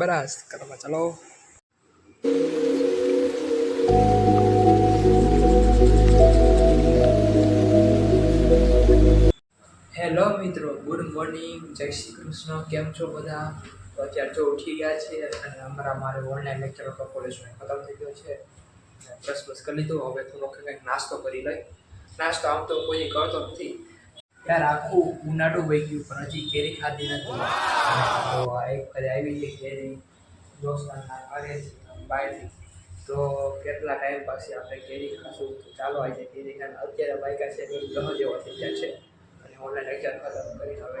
બરાસ કરવા ચાલો હેલો મિત્રો ગુડ મોર્નિંગ જય શ્રી કૃષ્ણ. કેમ છો બધા? તો અત્યારે જો ઉઠી ગયા છે અને અમારા મારે ઓનલાઈન લેક્ચર હતો કોલેજમાં ખતમ થઈ ગયો છે. બસ બસ કરી લીધું. હવે થોડો કંઈક નાસ્તો કરી લઈ. નાસ્તો આમ તો કોઈ કરતો નથી. યાર, આખું ઉનાળો વહી ગયું, પણ હજી કેરી ખાધી નથી. તો આવી છે કેરી દોસ્તારના ઘરે બહારથી તો કેટલા ટાઈમ પછી આપણે કેરી ખાશું? તો ચાલો, આજે કેરી ખાને અત્યારે બાઈકા છે દહ જેવો થઈ ગયા છે. અને ઓનલાઈન લેક્ચર ખતમ કરીને હવે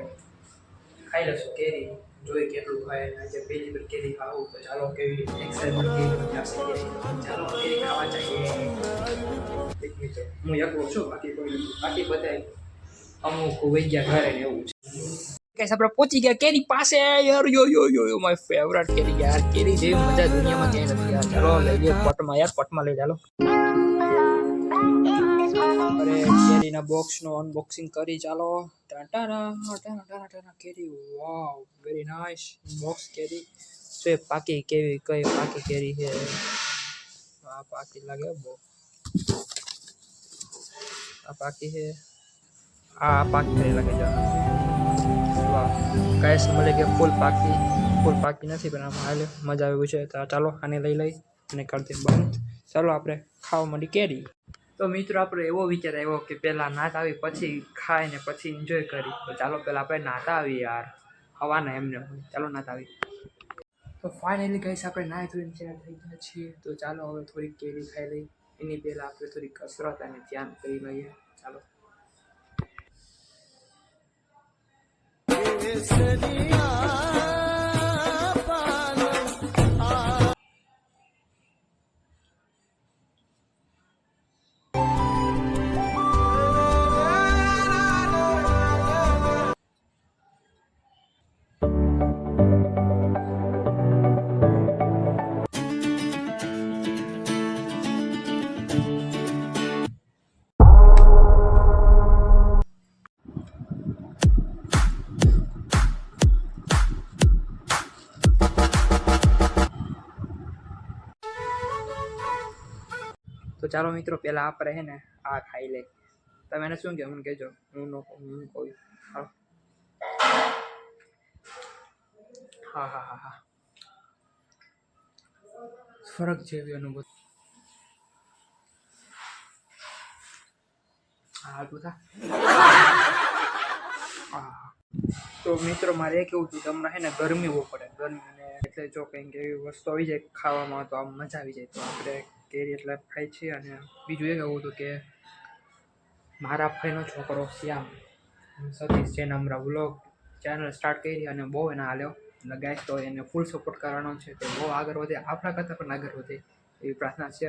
ખાઈ લઈશું કેરી. જોઈ કેટલું ખાય. આજે પહેલી વાર કેરી ખાવું, તો ચાલો, કેવી એક્સાઇટમેન્ટ કેવી આવશે ચાલો, કેરી ખાવા જઈએ. હું એકલો છું, બાકી કોઈ બાકી બધા અમુક વહી ઘરે એવું છે. ગાઈસ આપણે પહોંચી ગયા કેરી પાસે, યાર, યો યો યો યો માય ફેવરેટ કેરી યાર. કેરી જે મજા દુનિયામાં ક્યાંય નથી, યાર. ચલો, લઈ લઈએ પટમાં, યાર, પટમાં લઈ ચાલો. અરે, કેરીના બોક્સનો અનબોક્સિંગ કરી, ચાલો. કેરી. વાવ વેરી નાઇસ બોક્સ કેરી. છે પાકી કેવી, કઈ પાકી કેરી છે? આ પાકી લાગે બહુ આ પાકી છે. આ પાકી કેરી લાગે છે વાહ. કાંઈ મળે કે ફૂલ પાકી. ફૂલ પાકી નથી, પણ આમાં હાલે, મજા આવે છે. તો ચાલો, આને લઈ લઈ અને કરતી બંધ. ચાલો, આપણે ખાવા માંડી કેરી. તો મિત્રો, આપણે એવો વિચાર આવ્યો કે પહેલાં નાતા આવી, પછી ખાય ને પછી એન્જોય કરી. તો ચાલો, પહેલાં આપણે નાતા આવી યાર. હવાના એમને ચાલો, નાતા આવી. તો ફાઇનલી ગઈશ આપણે નાહી ધોઈને તૈયાર થઈ ગયા છીએ. તો ચાલો, હવે થોડીક કેરી ખાઈ લઈ. એની પહેલાં આપણે થોડી કસરત અને ધ્યાન કરી લઈએ. ચાલો. सलिया તો ચાલો મિત્રો પહેલાં આપણે હે ને આ ખાઈ લે તમે એને શું કહે? મને કહેજો. હું ન હું કહું. હા હા હા હા હા. ફરક જેવી અનુભૂતિ. તું મિત્રો, મારે એ કેવું હતું તમને હે ને ગરમી બહુ પડે. ગરમી અને એટલે જો કંઈક એવી વસ્તુ આવી જાય ખાવામાં તો આમ મજા આવી જાય. તો આપણે કેરી એટલે ખાઈ છીએ અને બીજું એ કહેવું હતું કે મારા ભાઈનો છોકરો શ્યામ, સતીશ જેને હમણાં વ્લોગ ચેનલ સ્ટાર્ટ કરી અને બહુ એને હાલ્યો. અને ગાઈસ તો એને ફૂલ સપોર્ટ કરવાનો છે તો બહુ આગળ વધે, આપણા કરતાં પણ આગળ વધે એવી પ્રાર્થના છે.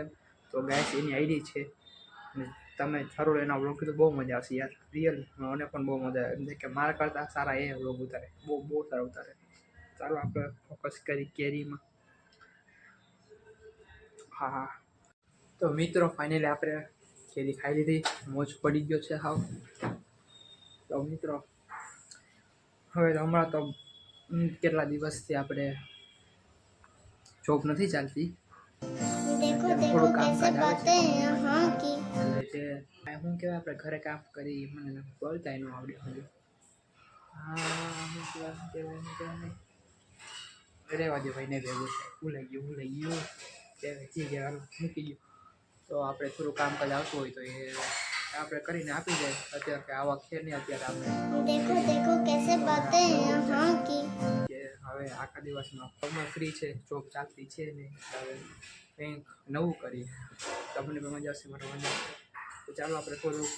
તો ગાય એની આઈડી છે. તમે જરૂર એના વ્લોગ તો બહુ મજા આવશે યાર. રિયલ મને પણ બહુ મજા આવે. કે મારા કરતાં સારા એ વ્લોગ ઉતારે. બહુ બહુ સારા ઉતારે. ચાલો આપણે ફોકસ કરી કેરીમાં હા હા. તો મિત્રો ફાઇનલી આપણે કેરી ખાઈ લીધી. મોજ પડી ગયો છે હાવ. તો મિત્રો હવે હમણાં તો કેટલા દિવસથી આપણે જોબ નથી ચાલતી? થોડું કામકાજ આવે છે. એટલે હું કહેવાય આપણે ઘરે કામ કરી મને બોલતા એનું આવડ્યું હા રહેવા દે ભાઈને ભેગું થાય ભૂલાઈ ગયું હું લઈ ગયું કે જે કહેવાનું મૂકી ગયું. તો આપણે થોડું કામ કામકાજ આવતું હોય તો એ આપણે કરીને આપી દે. અત્યારે કે આવા છે નહીં અત્યારે આપણે. દેખો દેખો કેસે બાતે હા કે. હવે આખા દિવસમાં ફોર્મમાં ફ્રી છે જોબ ચાલતી છે ને હવે કંઈક નવું કરીએ. તમને પણ મજા આવશે મને મજા આવશે. તો ચાલો આપણે થોડું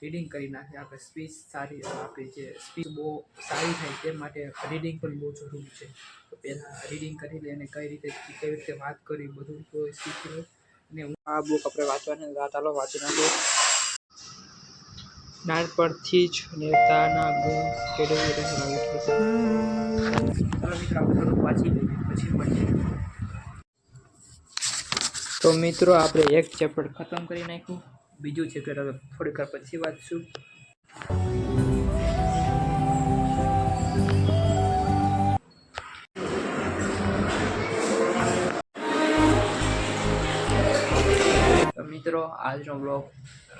રીડિંગ કરી નાખીએ આપણે સ્પીચ સારી, આપણી જે સ્પીચ બહુ સારી થાય તે માટે રીડિંગ પણ બહુ જરૂરી છે. તો પહેલાં રીડિંગ કરી લે અને કઈ રીતે, કેવી રીતે વાત કરી બધું તો શીખી અને હું આ બુક આપણે વાંચવાની ચાલો વાંચી નાખીએ. નાનપણથી જ નેતાના ગુણ કેળવી રહેલા ચાલો મિત્રો, આપણે થોડુંક વાંચી લઈએ, પછી મળીએ. તો મિત્રો, આપણે એક ચેપ્ટર ખતમ કરી નાખ્યું. બીજું છે હવે તમે થોડીક વાર પછી વાંચશું મિત્રો, આજનો બ્લોગ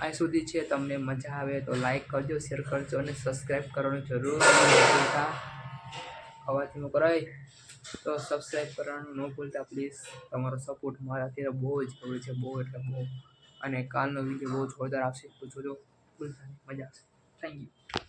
આ સુધી છે. તમને મજા આવે તો લાઈક કરજો શેર કરજો અને સબસ્ક્રાઈબ કરવાનું જરૂર અવાજમાં કરાય. તો સબસ્ક્રાઈબ કરવાનું ન ભૂલતા પ્લીઝ તમારો સપોર્ટ મારા અત્યારે બહુ જ જરૂરી છે, બહુ એટલે બહુ. અને કાલનો વીડિયો બહુ જોરદાર આવશે. તો જોજો. મજા આવશે. Thank you